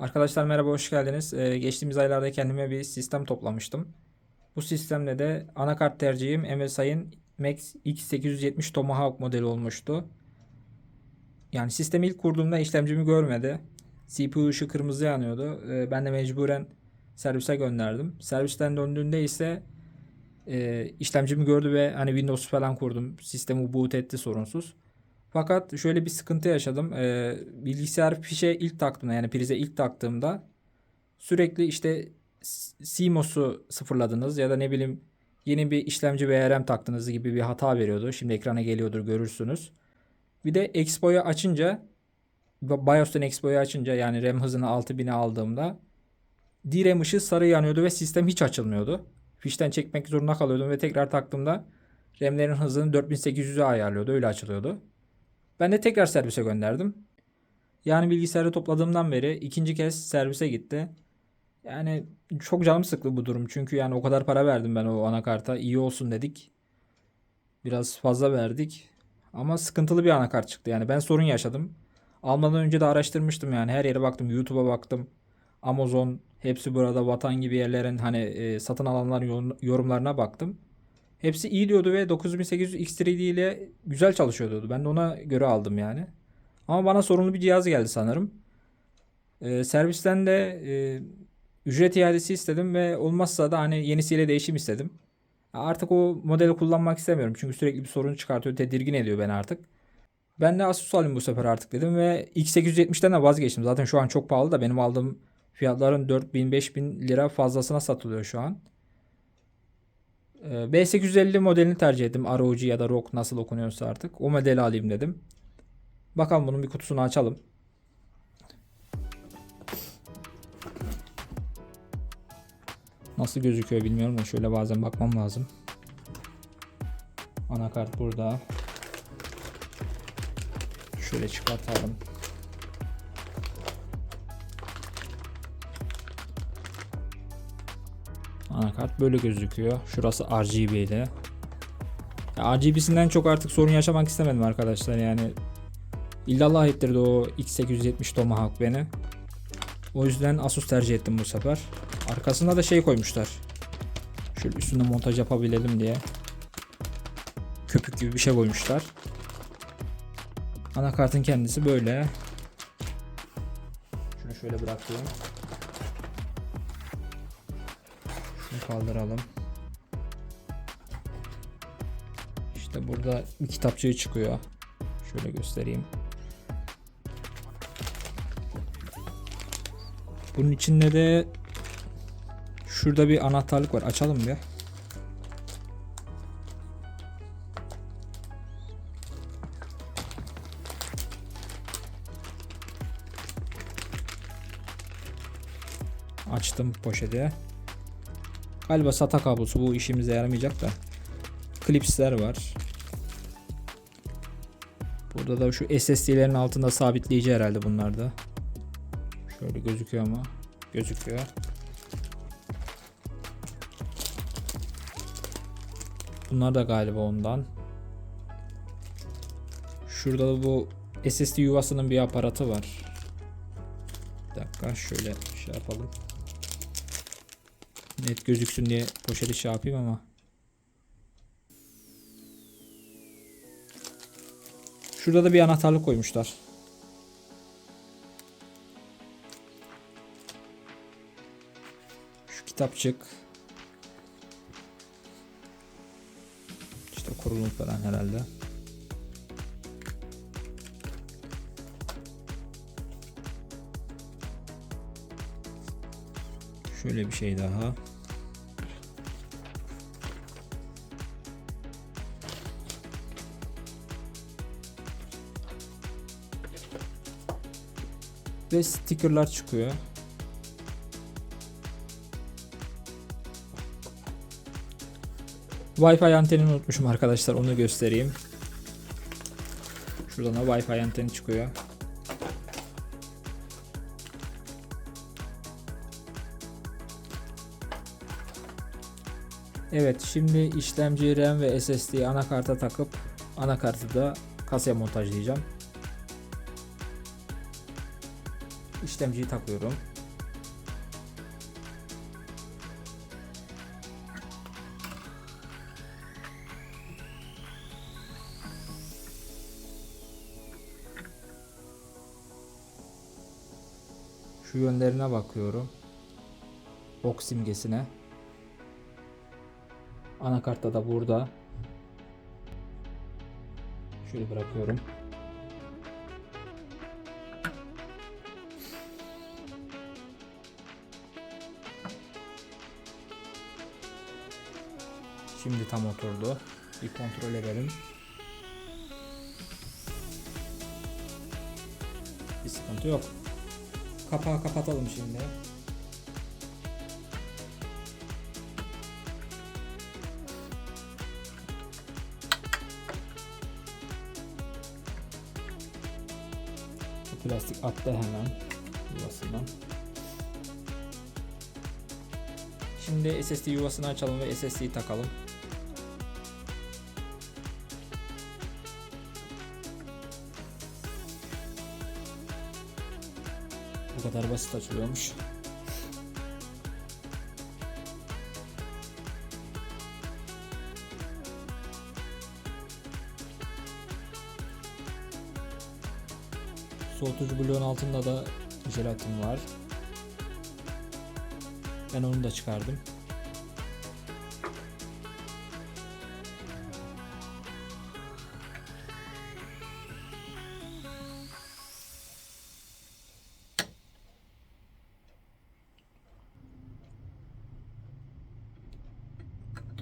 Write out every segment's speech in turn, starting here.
Arkadaşlar merhaba hoş geldiniz. Ee, geçtiğimiz aylarda kendime bir sistem toplamıştım. Bu sistemle de anakart tercihim MSI'ın Max X870 Tomahawk modeli olmuştu. Yani sistemi ilk kurduğumda işlemcimi görmedi. CPU ışığı kırmızı yanıyordu. Ee, ben de mecburen servise gönderdim. Servisten döndüğünde ise e, işlemcimi gördü ve hani Windows falan kurdum. Sistemi boot etti sorunsuz. Fakat şöyle bir sıkıntı yaşadım. Ee, bilgisayar fişe ilk taktığımda yani prize ilk taktığımda sürekli işte CMOS'u sıfırladınız ya da ne bileyim yeni bir işlemci ve RAM taktığınız gibi bir hata veriyordu. Şimdi ekrana geliyordur görürsünüz. Bir de Expo'yu açınca BIOS'tan Expo'yu açınca yani RAM hızını 6000'e aldığımda DRAM ışığı sarı yanıyordu ve sistem hiç açılmıyordu. Fişten çekmek zorunda kalıyordum ve tekrar taktığımda RAM'lerin hızını 4800'e ayarlıyordu. Öyle açılıyordu. Ben de tekrar servise gönderdim. Yani bilgisayarı topladığımdan beri ikinci kez servise gitti. Yani çok canım sıktı bu durum. Çünkü yani o kadar para verdim ben o anakarta. İyi olsun dedik. Biraz fazla verdik. Ama sıkıntılı bir anakart çıktı. Yani ben sorun yaşadım. Almadan önce de araştırmıştım yani. Her yere baktım. YouTube'a baktım. Amazon, hepsi burada vatan gibi yerlerin hani e, satın alanların yorum- yorumlarına baktım. Hepsi iyi diyordu ve 9800 X3D ile güzel çalışıyor diyordu. Ben de ona göre aldım yani. Ama bana sorunlu bir cihaz geldi sanırım. Ee, servisten de e, ücret iadesi istedim ve olmazsa da hani yenisiyle değişim istedim. Artık o modeli kullanmak istemiyorum. Çünkü sürekli bir sorun çıkartıyor, tedirgin ediyor beni artık. Ben de Asus alayım bu sefer artık dedim ve X870'ten de vazgeçtim. Zaten şu an çok pahalı da benim aldığım fiyatların 4000-5000 lira fazlasına satılıyor şu an. Ee, B850 modelini tercih ettim. ROG ya da ROG nasıl okunuyorsa artık. O modeli alayım dedim. Bakalım bunun bir kutusunu açalım. Nasıl gözüküyor bilmiyorum da şöyle bazen bakmam lazım. Anakart burada. Şöyle çıkartalım. Anakart böyle gözüküyor. Şurası RGB'li. Ya RGB'sinden çok artık sorun yaşamak istemedim arkadaşlar yani. İllallah ettirdi o X870 Tomahawk beni. O yüzden Asus tercih ettim bu sefer. Arkasında da şey koymuşlar. Şöyle üstünde montaj yapabilelim diye. Köpük gibi bir şey koymuşlar. Anakartın kendisi böyle. Şunu şöyle bırakayım. Kaldıralım. İşte burada bir kitapçığı çıkıyor. Şöyle göstereyim. Bunun içinde de şurada bir anahtarlık var. Açalım bir. Açtım poşeti. Galiba SATA kablosu bu işimize yaramayacak da. Klipsler var. Burada da şu SSD'lerin altında sabitleyici herhalde bunlar da. Şöyle gözüküyor mu? Gözüküyor. Bunlar da galiba ondan. Şurada da bu SSD yuvasının bir aparatı var. Bir dakika şöyle şey yapalım. Net gözüksün diye poşeti şey yapayım ama. Şurada da bir anahtarlık koymuşlar. Şu kitapçık. İşte kurulum falan herhalde. Şöyle bir şey daha. Ve stickerlar çıkıyor. Wi-Fi antenini unutmuşum arkadaşlar onu göstereyim. Şuradan da Wi-Fi anteni çıkıyor. Evet şimdi işlemci RAM ve SSD anakarta takıp anakartı da kasaya montajlayacağım. İşlemciyi takıyorum. Şu yönlerine bakıyorum. Ok simgesine. Anakartta da burada. Şöyle bırakıyorum. Şimdi tam oturdu. Bir kontrol edelim. Bir sıkıntı yok. Kapağı kapatalım şimdi. Bu plastik attı hemen yuvasından. Şimdi SSD yuvasını açalım ve SSD'yi takalım. Bu kadar basit açılıyormuş. Soğutucu bloğun altında da jelatin var. Ben onu da çıkardım.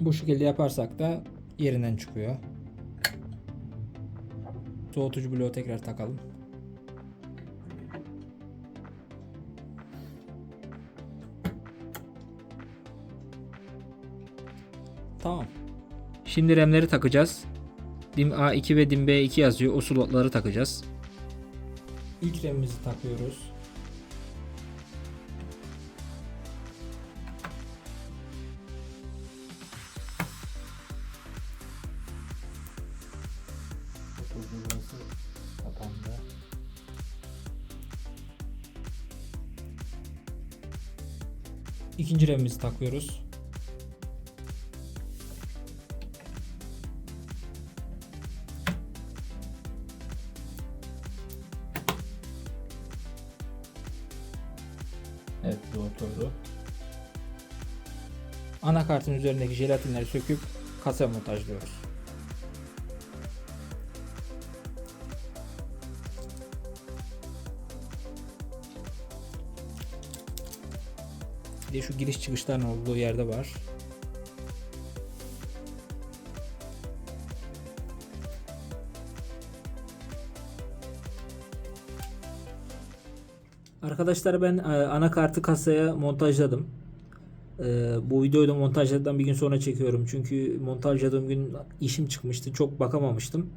Bu şekilde yaparsak da yerinden çıkıyor. Soğutucu bloğu tekrar takalım. Tamam. Şimdi RAM'leri takacağız. DIM A2 ve DIM B2 yazıyor. O slotları takacağız. İlk RAM'imizi takıyoruz. İkinci RAM'imizi takıyoruz. Evet bu oturdu. Anakartın üzerindeki jelatinleri söküp kasaya montajlıyoruz. Bir de şu giriş çıkışların olduğu yerde var. Arkadaşlar ben e, anakartı kasaya montajladım. E, bu videoyu da montajladıktan bir gün sonra çekiyorum. Çünkü montajladığım gün işim çıkmıştı. Çok bakamamıştım.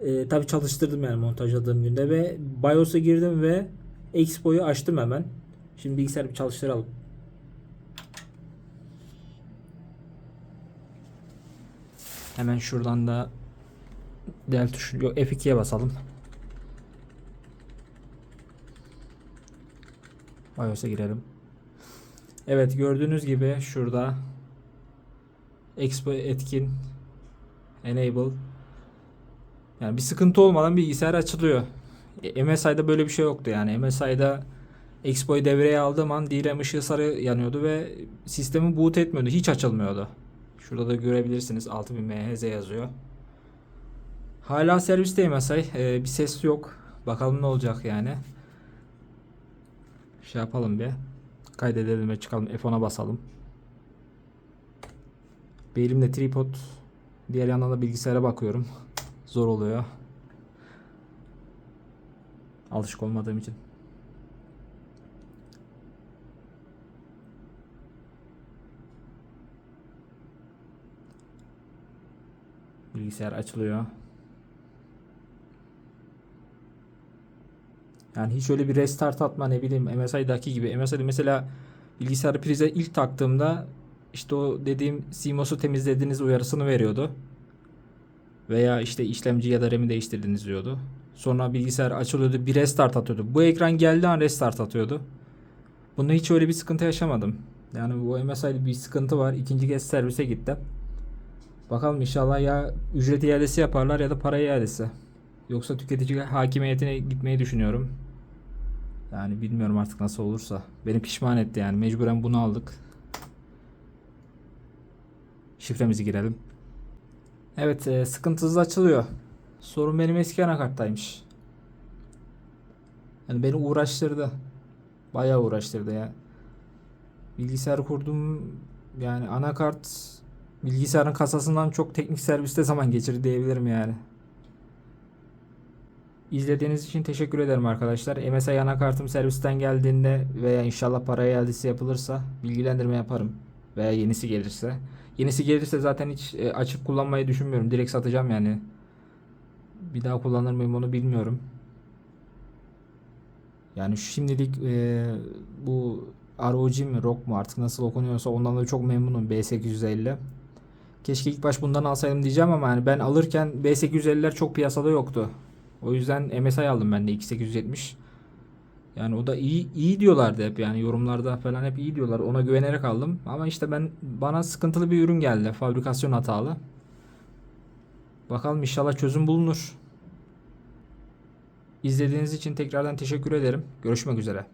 E, tabii çalıştırdım yani montajladığım günde ve BIOS'a girdim ve Expo'yu açtım hemen. Şimdi bilgisayarı bir çalıştıralım. Hemen şuradan da del tuşu yok F2'ye basalım. BIOS'a girelim. Evet gördüğünüz gibi şurada Expo etkin enable yani bir sıkıntı olmadan bilgisayar açılıyor. E, MSI'da böyle bir şey yoktu yani. MSI'da Expo'yu devreye aldığım an DRAM ışığı sarı yanıyordu ve sistemi boot etmiyordu. Hiç açılmıyordu. Şurada da görebilirsiniz 6000 MHz yazıyor. Hala servisteyim MSI. Ee, bir ses yok. Bakalım ne olacak yani. Şey yapalım bir. Kaydedelim ve çıkalım. F10'a basalım. Bir elimde tripod. Diğer yandan da bilgisayara bakıyorum. Zor oluyor. Alışık olmadığım için. Bilgisayar açılıyor. Yani hiç öyle bir restart atma ne bileyim MSI'daki gibi. MSI'de mesela bilgisayarı prize ilk taktığımda işte o dediğim CMOS'u temizlediğiniz uyarısını veriyordu. Veya işte işlemci ya da RAM'i değiştirdiniz diyordu. Sonra bilgisayar açılıyordu bir restart atıyordu. Bu ekran geldiği an restart atıyordu. Bunda hiç öyle bir sıkıntı yaşamadım. Yani bu MSI'de bir sıkıntı var. İkinci kez servise gittim. Bakalım inşallah ya ücret iadesi yaparlar ya da para iadesi. Yoksa tüketici hakimiyetine gitmeyi düşünüyorum. Yani bilmiyorum artık nasıl olursa. Beni pişman etti yani. Mecburen bunu aldık. Şifremizi girelim. Evet e, sıkıntısız açılıyor. Sorun benim eski anakarttaymış. Yani beni uğraştırdı. Bayağı uğraştırdı ya. Bilgisayar kurdum. Yani anakart bilgisayarın kasasından çok teknik serviste zaman geçirdi diyebilirim yani. İzlediğiniz için teşekkür ederim arkadaşlar. MSI anakartım servisten geldiğinde veya inşallah para iadesi yapılırsa bilgilendirme yaparım. Veya yenisi gelirse. Yenisi gelirse zaten hiç e, açıp kullanmayı düşünmüyorum. Direkt satacağım yani. Bir daha kullanır mıyım onu bilmiyorum. Yani şimdilik e, bu ROG mi ROG mu artık nasıl okunuyorsa ondan da çok memnunum B850. Keşke ilk baş bundan alsaydım diyeceğim ama yani ben alırken B850'ler çok piyasada yoktu. O yüzden MSI aldım ben de 2870. Yani o da iyi iyi diyorlardı hep yani yorumlarda falan hep iyi diyorlar. Ona güvenerek aldım. Ama işte ben bana sıkıntılı bir ürün geldi. Fabrikasyon hatalı. Bakalım inşallah çözüm bulunur. İzlediğiniz için tekrardan teşekkür ederim. Görüşmek üzere.